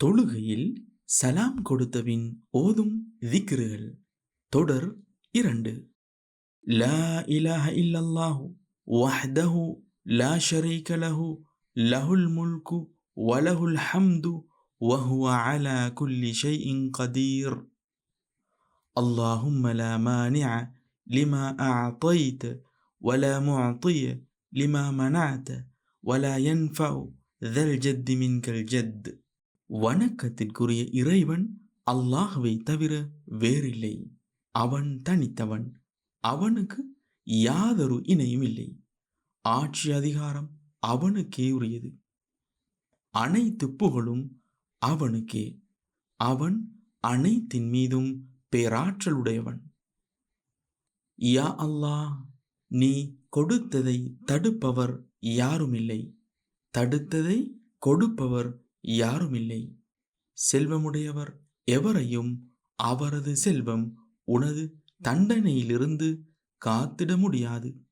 தொழுகையில் சலாம் கொடுத்தபின் ஓதும் திக்ருகள் தொடர் இரண்டு லா இலாஹ இல்லல்லாஹு வஹ்தஹு லா ஷரீக லஹு லஹுல் முல்கு வலஹுல் ஹம்து وهو على كل شيء قدير اللهم لا مانع لما أعطيت ولا معطي لما منعت ولا ينفع ذا الجد منك الجد வணக்கத்திற்குரிய இறைவன் அல்லாஹுவை தவிர வேறில்லை. அவன் தனித்தவன். அவனுக்கு யாதொரு இணையும் இல்லை. ஆட்சி அதிகாரம் அவனுக்கே உரியது. அனைத்து புகழும் அவனுக்கே. அவன் அனைத்தின் மீதும் பேராற்றலுடையவன். யா அல்லாஹ் நீ கொடுத்ததை தடுப்பவர் யாருமில்லை. தடுத்ததை கொடுப்பவர் யாருமில்லை. செல்வமுடையவர் எவரையும் அவரது செல்வம் உனது தண்டனையிலிருந்து காத்திட முடியாது.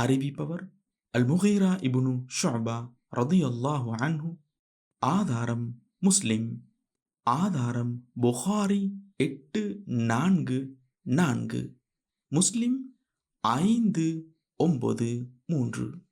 அறிவிப்பவர் அல் இபுனு ஷாபா ரதியல்லாஹு அன்ஹு. ஆதாரம் முஸ்லிம். ஆதாரம் புகாரி எட்டு நான்கு நான்கு. முஸ்லிம் ஐந்து ஒன்பது மூன்று.